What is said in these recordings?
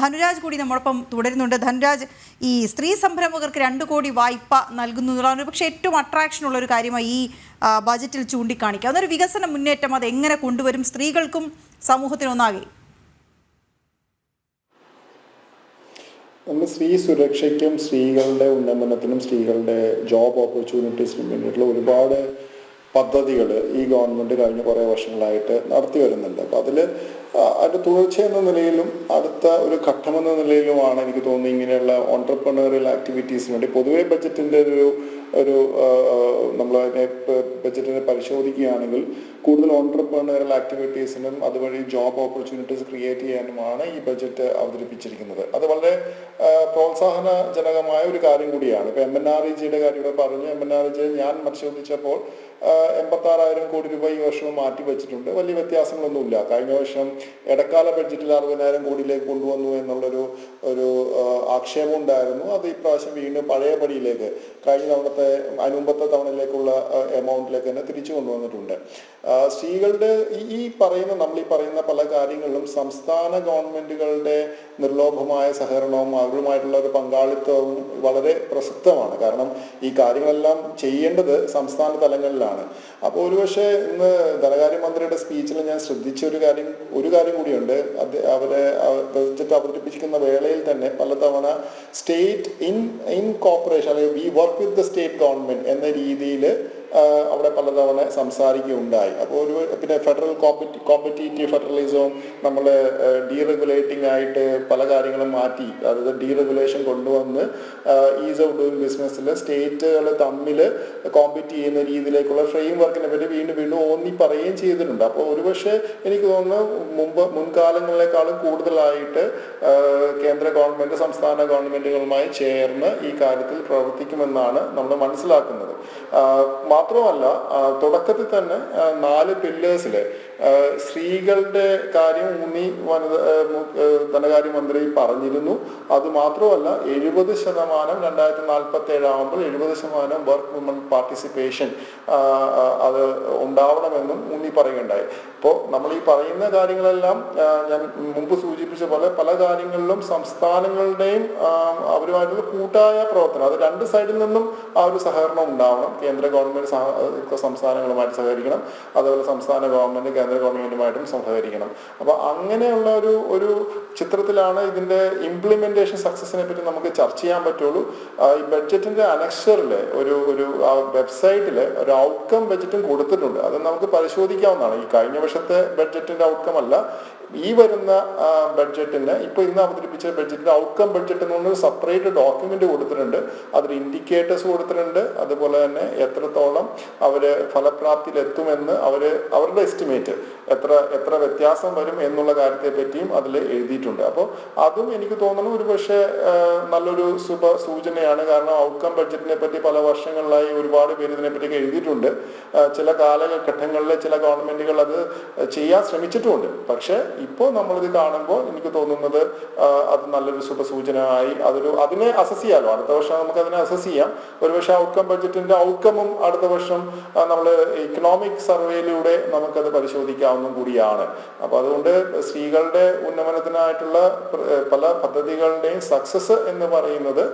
ധനുരാജ് കൂടി നമ്മോടൊപ്പം തുടരുന്നുണ്ട്. ധനുരാജ് ഈ സ്ത്രീ സംരംഭകർക്ക് രണ്ട് കോടി വായ്പ നൽകുന്നു എന്നുള്ളതാണ് പക്ഷേ ഏറ്റവും അട്രാക്ഷൻ ഉള്ള ഒരു കാര്യമായി ഈ ബജറ്റിൽ ചൂണ്ടിക്കാണിക്കുക. അതൊരു വികസന മുന്നേറ്റം അത് എങ്ങനെ കൊണ്ടുവരും? സ്ത്രീകൾക്കും സമൂഹത്തിനൊന്നാകെ നമ്മൾ സ്ത്രീ സുരക്ഷയ്ക്കും സ്ത്രീകളുടെ ഉന്നമനത്തിനും സ്ത്രീകളുടെ ജോബ് ഓപ്പർച്യൂണിറ്റീസിനും വേണ്ടിയിട്ടുള്ള ഒരുപാട് പദ്ധതികൾ ഈ ഗവൺമെന്റ് കഴിഞ്ഞ കുറേ വർഷങ്ങളായിട്ട് നടത്തി വരുന്നുണ്ട്. അപ്പോൾ അതിൽ അതിന്റെ തുടർച്ച എന്ന നിലയിലും അടുത്ത ഒരു ഘട്ടമെന്ന നിലയിലുമാണ് എനിക്ക് തോന്നുന്നത് ഇങ്ങനെയുള്ള ഓണ്ടർപ്രണറിയൽ ആക്ടിവിറ്റീസിന് വേണ്ടി പൊതുവേ ബജറ്റിന്റെ ഒരു ഒരു നമ്മൾ അതിനെ ബജറ്റിനെ പരിശോധിക്കുകയാണെങ്കിൽ കൂടുതൽ ഓൺട്രപ്രണറൽ ആക്ടിവിറ്റീസിനും അതുവഴി ജോബ് ഓപ്പർച്യൂണിറ്റീസ് ക്രിയേറ്റ് ചെയ്യാനുമാണ് ഈ ബജറ്റ് അവതരിപ്പിച്ചിരിക്കുന്നത്. അത് വളരെ പ്രോത്സാഹനജനകമായ ഒരു കാര്യം കൂടിയാണ്. ഇപ്പം എം എൻ ആർ ഇ ജിയുടെ കാര്യം ഇവിടെ പറഞ്ഞു. M N R E G ഞാൻ പരിശോധിച്ചപ്പോൾ എൺപത്തി ആറായിരം കോടി രൂപ ഈ വർഷവും മാറ്റി വെച്ചിട്ടുണ്ട്. വലിയ വ്യത്യാസങ്ങളൊന്നുമില്ല കഴിഞ്ഞ വർഷം ഇടക്കാല ബഡ്ജറ്റിൽ അറുപതിനായിരം കോടിയിലേക്ക് കൊണ്ടുവന്നു എന്നുള്ളൊരു ഒരു ആക്ഷേപം ഉണ്ടായിരുന്നു. അത് ഇപ്രാവശ്യം വീണ്ടും പഴയ പടിയിലേക്ക് കഴിഞ്ഞ തവണത്തെ അതിന് മുമ്പത്തെ തവണയിലേക്കുള്ള എമൗണ്ടിലേക്ക് തന്നെ തിരിച്ചു കൊണ്ടുവന്നിട്ടുണ്ട്. സ്ത്രീകളുടെ ഈ പറയുന്ന നമ്മൾ ഈ പറയുന്ന പല കാര്യങ്ങളിലും സംസ്ഥാന ഗവൺമെന്റുകളുടെ നിർലോഭമായ സഹകരണവും അവരുമായിട്ടുള്ള ഒരു പങ്കാളിത്തവും വളരെ പ്രസക്തമാണ്. കാരണം ഈ കാര്യങ്ങളെല്ലാം ചെയ്യേണ്ടത് സംസ്ഥാന തലങ്ങളിലാണ്. അപ്പോൾ ഒരുപക്ഷെ ഇന്ന് ധനകാര്യമന്ത്രിയുടെ സ്പീച്ചിൽ ഞാൻ ശ്രദ്ധിച്ച ഒരു കാര്യം ഒരു കാര്യം കൂടിയുണ്ട്. അവരെ ബജറ്റ് അവതരിപ്പിക്കുന്ന വേളയിൽ തന്നെ പലതവണ സ്റ്റേറ്റ് ഇൻ ഇൻ കോപ്പറേഷൻ അല്ലെങ്കിൽ we work with the state government എന്ന രീതിയിൽ അവിടെ പലതവണ സംസാരിക്കുകയുണ്ടായി. അപ്പോൾ ഒരു പിന്നെ ഫെഡറൽ കോമ്പറ്റി കോമ്പറ്റീറ്റീവ് ഫെഡറലിസവും നമ്മൾ ഡീറെഗുലേറ്റിംഗ് ആയിട്ട് പല കാര്യങ്ങളും മാറ്റി. അതായത് ഡീറെഗുലേഷൻ കൊണ്ടുവന്ന് ഈസ് ഓഫ് ഡൂയിങ് ബിസിനസ്സിൽ സ്റ്റേറ്റുകൾ തമ്മിൽ കോമ്പറ്റ് ചെയ്യുന്ന രീതിയിലേക്കുള്ള ഫ്രെയിം വർക്കിനെ പറ്റി വീണ്ടും വീണ്ടും ഓന്നി പറയുകയും ചെയ്തിട്ടുണ്ട്. അപ്പോൾ ഒരുപക്ഷെ എനിക്ക് തോന്നുന്നു മുമ്പ് മുൻകാലങ്ങളിലേക്കാളും കൂടുതലായിട്ട് കേന്ദ്ര ഗവൺമെന്റ് സംസ്ഥാന ഗവൺമെന്റുകളുമായി ചേർന്ന് ഈ കാര്യത്തിൽ പ്രവർത്തിക്കുമെന്നാണ് നമ്മൾ മനസ്സിലാക്കുന്നത്. മാത്രമല്ല തുടക്കത്തിൽ തന്നെ നാല് പില്ലേഴ്സിൽ സ്ത്രീകളുടെ കാര്യം ഊന്നി വനിത ധനകാര്യ മന്ത്രി ധനകാര്യമന്ത്രി പറഞ്ഞിരുന്നു. അത് മാത്രമല്ല എഴുപത് ശതമാനം രണ്ടായിരത്തി നാൽപ്പത്തി ഏഴാകുമ്പോൾ എഴുപത് ശതമാനം വർക്ക് വുമൺ പാർട്ടിസിപ്പേഷൻ അത് ഉണ്ടാവണമെന്നും ഊന്നി പറയുകയുണ്ടായി. അപ്പോൾ നമ്മൾ ഈ പറയുന്ന കാര്യങ്ങളെല്ലാം ഞാൻ മുമ്പ് സൂചിപ്പിച്ച പോലെ പല കാര്യങ്ങളിലും സംസ്ഥാനങ്ങളുടെയും അവരുമായിട്ടുള്ള കൂട്ടായ പ്രവർത്തനം അത് രണ്ട് സൈഡിൽ നിന്നും ആ ഒരു സഹകരണം ഉണ്ടാവണം. കേന്ദ്ര ഗവൺമെന്റ് സംസ്ഥാനങ്ങളുമായിട്ട് സഹകരിക്കണം. അതുപോലെ സംസ്ഥാന ഗവൺമെന്റ് കേന്ദ്ര ഗവൺമെന്റുമായിട്ടും സഹകരിക്കണം അപ്പൊ അങ്ങനെയുള്ള ഒരു ഒരു ചിത്രത്തിലാണ് ഇതിന്റെ ഇംപ്ലിമെന്റേഷൻ സക്സസിനെ പറ്റി നമുക്ക് ചർച്ച ചെയ്യാൻ പറ്റുള്ളൂ. ഈ ബഡ്ജറ്റിന്റെ അനക്ഷറിൽ ഒരു ഒരു ആ വെബ്സൈറ്റിൽ ഒരു ഔട്ട്കം ബഡ്ജറ്റും കൊടുത്തിട്ടുണ്ട്. അത് നമുക്ക് പരിശോധിക്കാവുന്നതാണ്. ഈ കഴിഞ്ഞ വർഷത്തെ ബഡ്ജറ്റിന്റെ ഔട്ട്കം അല്ല. ഈ വരുന്ന ബഡ്ജറ്റിന് ഇപ്പൊ ഇന്ന് അവതരിപ്പിച്ച ബഡ്ജറ്റിന്റെ ഔട്ട്കം ബഡ്ജറ്റ് എന്ന് പറഞ്ഞൊരു സെപ്പറേറ്റ് ഡോക്യുമെന്റ് കൊടുത്തിട്ടുണ്ട്. അതിൽ ഇൻഡിക്കേറ്റേഴ്സ് കൊടുത്തിട്ടുണ്ട്. അതുപോലെ തന്നെ എത്രത്തോളം അവർ ഫലപ്രാപ്തിയിൽ എത്തുമെന്ന് അവർ അവരുടെ എസ്റ്റിമേറ്റ് എത്ര എത്ര വ്യത്യാസം വരും എന്നുള്ള കാര്യത്തെ പറ്റിയും അതിൽ എഴുതിയിട്ടുണ്ട്. അപ്പോൾ അതും എനിക്ക് തോന്നുന്നു ഒരു പക്ഷേ നല്ലൊരു ശുഭ സൂചനയാണ്. കാരണം ഔട്ട്കം ബഡ്ജറ്റിനെ പറ്റി പല വർഷങ്ങളിലായി ഒരുപാട് പേര് ഇതിനെപ്പറ്റിയൊക്കെ എഴുതിയിട്ടുണ്ട്. ചില കാലഘട്ടങ്ങളിൽ ചില ഗവൺമെന്റുകൾ അത് ചെയ്യാൻ ശ്രമിച്ചിട്ടുമുണ്ട്. പക്ഷേ ഇപ്പോൾ നമ്മളിത് കാണുമ്പോൾ എനിക്ക് തോന്നുന്നത് അത് നല്ലൊരു ശുഭസൂചനയായി അതൊരു അതിനെ അസസ് ചെയ്യാമല്ലോ അടുത്ത വർഷം നമുക്ക് അതിനെ അസസ് ചെയ്യാം. ഒരുപക്ഷെ ഔട്ട്കം ബഡ്ജറ്റിന്റെ ഔട്ട്കമും അടുത്ത വർഷം നമ്മൾ ഇക്കണോമിക് സർവേയിലൂടെ നമുക്കത് പരിശോധിക്കാവുന്നതും കൂടിയാണ്. അപ്പൊ അതുകൊണ്ട് സ്ത്രീകളുടെ ഉന്നമനത്തിനായിട്ടുള്ള പല പദ്ധതികളുടെയും സക്സസ് എന്ന് പറയുന്നത്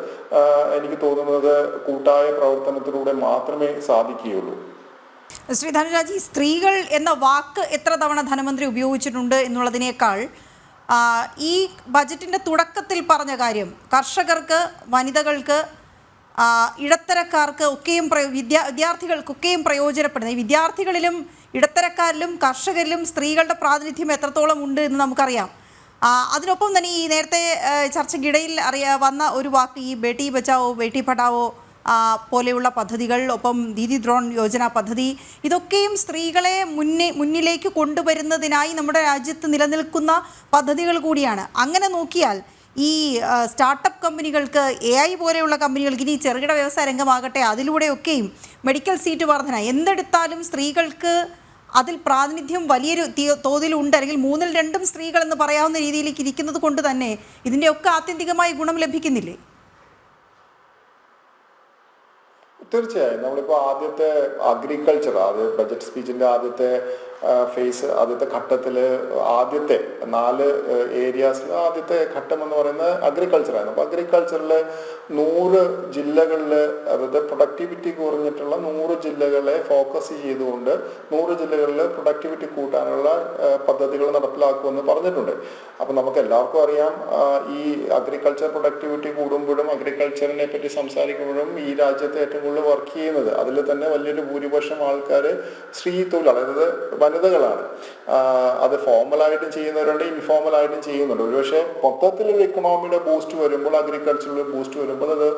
എനിക്ക് തോന്നുന്നത് കൂട്ടായ പ്രവർത്തനത്തിലൂടെ മാത്രമേ സാധിക്കുകയുള്ളൂ. ശ്രീ ധനുരാജ് സ്ത്രീകൾ എന്ന വാക്ക് എത്ര തവണ ധനമന്ത്രി ഉപയോഗിച്ചിട്ടുണ്ട് എന്നുള്ളതിനേക്കാൾ ഈ ബജറ്റിന്റെ തുടക്കത്തിൽ പറഞ്ഞ കാര്യം കർഷകർക്ക് വനിതകൾക്ക് ഇടത്തരക്കാർക്ക് ഒക്കെയും വിദ്യാ വിദ്യാർത്ഥികൾക്കൊക്കെയും പ്രയോജനപ്പെടുന്നത്. ഈ വിദ്യാർത്ഥികളിലും ഇടത്തരക്കാരിലും കർഷകരിലും സ്ത്രീകളുടെ പ്രാതിനിധ്യം എത്രത്തോളം ഉണ്ട് എന്ന് നമുക്കറിയാം. അതിനൊപ്പം തന്നെ ഈ നേരത്തെ ചർച്ചയ്ക്കിടയിൽ അറിയാ വന്ന ഒരു വാക്ക് ഈ ബേട്ടി ബച്ചാവോ ബേട്ടി പഠാവോ പോലെയുള്ള പദ്ധതികൾ ഒപ്പം ദീദി ദ്രോൺ യോജന പദ്ധതി ഇതൊക്കെയും സ്ത്രീകളെ മുന്നേ മുന്നിലേക്ക് കൊണ്ടുവരുന്നതിനായി നമ്മുടെ രാജ്യത്ത് നിലനിൽക്കുന്ന പദ്ധതികൾ കൂടിയാണ്. അങ്ങനെ നോക്കിയാൽ ഈ സ്റ്റാർട്ടപ്പ് കമ്പനികൾക്ക് എ ഐ പോലെയുള്ള കമ്പനികൾക്ക് ഇനി ചെറുകിട വ്യവസായ രംഗമാകട്ടെ അതിലൂടെയൊക്കെയും മെഡിക്കൽ സീറ്റ് വർധന. എന്തെടുത്താലും സ്ത്രീകൾക്ക് അതിൽ പ്രാതിനിധ്യം വലിയൊരു തോതിലുണ്ട്. അല്ലെങ്കിൽ മൂന്നിൽ രണ്ടും സ്ത്രീകൾ എന്ന് പറയാവുന്ന രീതിയിലേക്ക് ഇരിക്കുന്നത് കൊണ്ട് തന്നെ ഇതിന്റെയൊക്കെ ആത്യന്തികമായി ഗുണം ലഭിക്കുന്നില്ലേ? തീർച്ചയായും. നമ്മളിപ്പോൾ ആദ്യത്തെ അഗ്രികൾച്ചർ ആദ്യ ബജറ്റ് സ്പീച്ചിന്റെ ആദ്യത്തെ ഫേസ് ആദ്യത്തെ ഘട്ടത്തിൽ ആദ്യത്തെ നാല് ഏരിയാസിൽ ആദ്യത്തെ ഘട്ടം എന്ന് പറയുന്നത് അഗ്രികൾച്ചറായിരുന്നു അപ്പോൾ അഗ്രികൾച്ചറിൽ നൂറ് ജില്ലകളിൽ അതായത് പ്രൊഡക്ടിവിറ്റി കുറഞ്ഞിട്ടുള്ള നൂറ് ജില്ലകളെ ഫോക്കസ് ചെയ്തുകൊണ്ട് നൂറ് ജില്ലകളിൽ പ്രൊഡക്ടിവിറ്റി കൂട്ടാനുള്ള പദ്ധതികൾ നടപ്പിലാക്കുമെന്ന് പറഞ്ഞിട്ടുണ്ട്. അപ്പോൾ നമുക്ക് എല്ലാവർക്കും അറിയാം ഈ അഗ്രികൾച്ചർ പ്രൊഡക്ടിവിറ്റി കൂടുമ്പോഴും അഗ്രികൾച്ചറിനെ പറ്റി സംസാരിക്കുമ്പോഴും ഈ രാജ്യത്തെ ഏറ്റവും കൂടുതൽ വർക്ക് ചെയ്യുന്നത്. അതിൽ തന്നെ വലിയൊരു ഭൂരിപക്ഷം ആൾക്കാർ സ്ത്രീ തൊഴിലാളി അതായത് വനിതകളാണ്. അത് ഫോമലായിട്ടും ചെയ്യുന്നവരുണ്ട് ഇൻഫോമലായിട്ടും ചെയ്യുന്നുണ്ട്. ഒരുപക്ഷെ മൊത്തത്തിലൊരു ഇക്കണോമിയുടെ ബൂസ്റ്റ് വരുമ്പോൾ അഗ്രികൾച്ചറിൽ ബൂസ്റ്റ് വരുമ്പോൾ അത്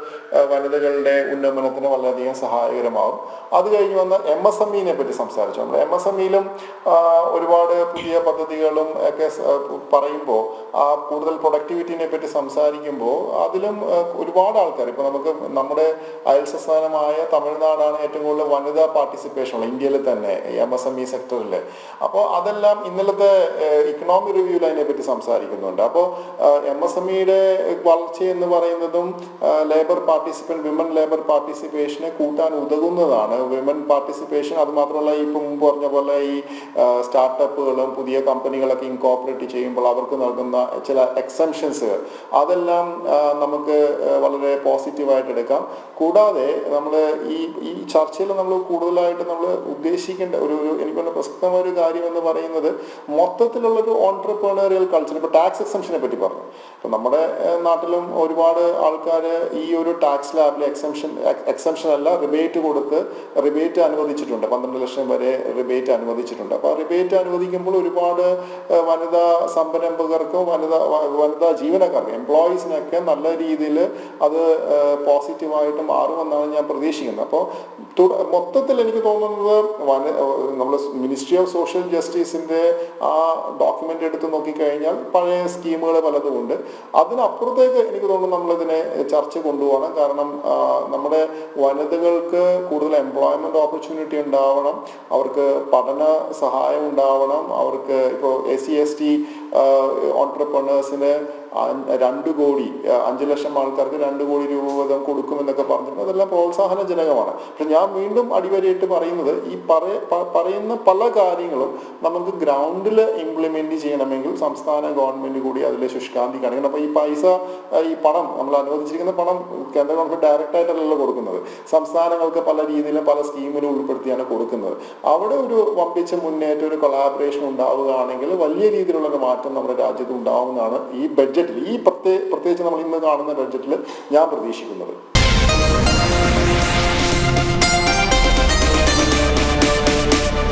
വനിതകളുടെ ഉന്നമനത്തിന് വളരെയധികം സഹായകരമാകും. അത് കഴിഞ്ഞ് വന്ന എം എസ് എം ഇനെ പറ്റി സംസാരിച്ചു. നമ്മൾ എം എസ് എം ഇയിലും ഒരുപാട് പുതിയ പദ്ധതികളും ഒക്കെ പറയുമ്പോൾ ആ കൂടുതൽ പ്രൊഡക്ടിവിറ്റിനെ പറ്റി സംസാരിക്കുമ്പോൾ അതിലും ഒരുപാട് ആൾക്കാർ ഇപ്പോൾ നമുക്ക് നമ്മുടെ അയൽ സംസ്ഥാനമായ തമിഴ്നാടാണ് ഏറ്റവും കൂടുതൽ വനിതാ പാർട്ടിസിപ്പേഷൻ ഉള്ളത്. ഇന്ത്യയിൽ തന്നെ എം എസ് എം ഇ സെക്ടറിൽ അപ്പോൾ അതെല്ലാം ഇന്നലത്തെ ഇക്കണോമി റിവ്യൂവിൽ അതിനെ പറ്റി സംസാരിക്കുന്നുണ്ട്. അപ്പോൾ എം എസ് എം ഇയുടെ വളർച്ച എന്ന് പറയുന്നതും ലേബർ പാർട്ടിസിപ്പൻ വിമൻ ലേബർ പാർട്ടിസിപ്പേഷനെ കൂട്ടാൻ ഉതകുന്നതാണ്. വിമൻ പാർട്ടിസിപ്പേഷൻ അതുമാത്രമല്ല ഇപ്പം മുമ്പ് പറഞ്ഞ പോലെ ഈ സ്റ്റാർട്ടപ്പുകളും പുതിയ കമ്പനികളൊക്കെ ഇൻകോപ്പറേറ്റ് ചെയ്യുമ്പോൾ അവർക്ക് നൽകുന്ന ചില എക്സംഷൻസ് അതെല്ലാം നമുക്ക് വളരെ പോസിറ്റീവായിട്ട് എടുക്കാം. കൂടാതെ നമ്മൾ ഈ ഈ ചർച്ചയിൽ നമ്മൾ കൂടുതലായിട്ട് നമ്മൾ ഉദ്ദേശിക്കേണ്ട ഒരു എനിക്കുള്ള ഒരു കാര്യം എന്ന് പറയുന്നത് മൊത്തത്തിലുള്ള ഒരു ഓൺട്രപ്രണറിയൽ കൾച്ചർ ഇപ്പോൾ ടാക്സ് എക്സംഷനെ പറ്റി പറഞ്ഞു. ഇപ്പം നമ്മുടെ നാട്ടിലും ഒരുപാട് ആൾക്കാർ ഈ ഒരു ടാക്സ് ലാബിൽ എക്സംഷൻ എക്സംഷൻ അല്ല റിബേറ്റ് കൊടുത്ത് റിബേറ്റ് അനുവദിച്ചിട്ടുണ്ട്. പന്ത്രണ്ട് ലക്ഷം വരെ റിബേറ്റ് അനുവദിച്ചിട്ടുണ്ട്. അപ്പോൾ റിബേറ്റ് അനുവദിക്കുമ്പോൾ ഒരുപാട് വനിതാ സംരംഭകർക്കും വനിതാ വനിതാ ജീവനക്കാർക്കും എംപ്ലോയീസിനൊക്കെ നല്ല രീതിയിൽ അത് പോസിറ്റീവായിട്ട് മാറുമെന്നാണ് ഞാൻ പ്രതീക്ഷിക്കുന്നത്. അപ്പോൾ മൊത്തത്തിൽ എനിക്ക് തോന്നുന്നത് വന നമ്മൾ മിനിസ്ട്രി ഓഫ് സോഷ്യൽ ജസ്റ്റിസിന്റെ ആ ഡോക്യുമെന്റ് എടുത്ത് നോക്കിക്കഴിഞ്ഞാൽ പഴയ സ്കീമുകൾ പലതും ഉണ്ട്. അതിനപ്പുറത്തേക്ക് എനിക്ക് തോന്നുന്നു നമ്മളിതിനെ ചർച്ച കൊണ്ടുപോകണം. കാരണം നമ്മുടെ വനിതകൾക്ക് കൂടുതൽ എംപ്ലോയ്മെന്റ് ഓപ്പർച്യൂണിറ്റി ഉണ്ടാവണം. അവർക്ക് പഠന സഹായം ഉണ്ടാവണം. അവർക്ക് ഇപ്പോൾ എസ് സി എസ് ടി ഓൺട്രപ്രണേഴ്സിന് രണ്ട് കോടി അഞ്ചു ലക്ഷം ആൾക്കാർക്ക് രണ്ട് കോടി രൂപ വീതം കൊടുക്കുമെന്നൊക്കെ പറഞ്ഞിട്ടുണ്ട് അതെല്ലാം പ്രോത്സാഹനജനകമാണ്. പക്ഷെ ഞാൻ വീണ്ടും അടിവരയിട്ട് പറയുന്നത് ഈ പറയ പറയുന്ന പല കാര്യങ്ങളും നമുക്ക് ഗ്രൗണ്ടിൽ ഇംപ്ലിമെന്റ് ചെയ്യണമെങ്കിൽ സംസ്ഥാന ഗവൺമെന്റ് കൂടി അതിലെ ശുഷ്കാന്തി കാണിക്കണം അപ്പോൾ ഈ പൈസ ഈ പണം നമ്മൾ അനുവദിച്ചിരിക്കുന്ന പണം കേന്ദ്ര ഗവൺമെന്റ് ഡയറക്റ്റ് ആയിട്ടല്ലല്ലോ കൊടുക്കുന്നത്. സംസ്ഥാനങ്ങൾക്ക് പല രീതിയിലും പല സ്കീമിലും ഉൾപ്പെടുത്തിയാണ് കൊടുക്കുന്നത്. അവിടെ ഒരു വമ്പിച്ച മുന്നേറ്റം ഒരു കൊളാബറേഷൻ ഉണ്ടാവുകയാണെങ്കിൽ വലിയ രീതിയിലുള്ള ഒരു മാറ്റം നമ്മുടെ രാജ്യത്ത് ഉണ്ടാവുന്നതാണ് ഈ ബഡ്ജറ്റിൽ ഈ പ്രത്യേക പ്രത്യേകിച്ച് നമ്മൾ ഇന്ന് കാണുന്ന ബഡ്ജറ്റിൽ ഞാൻ പ്രതീക്ഷിക്കുന്നത്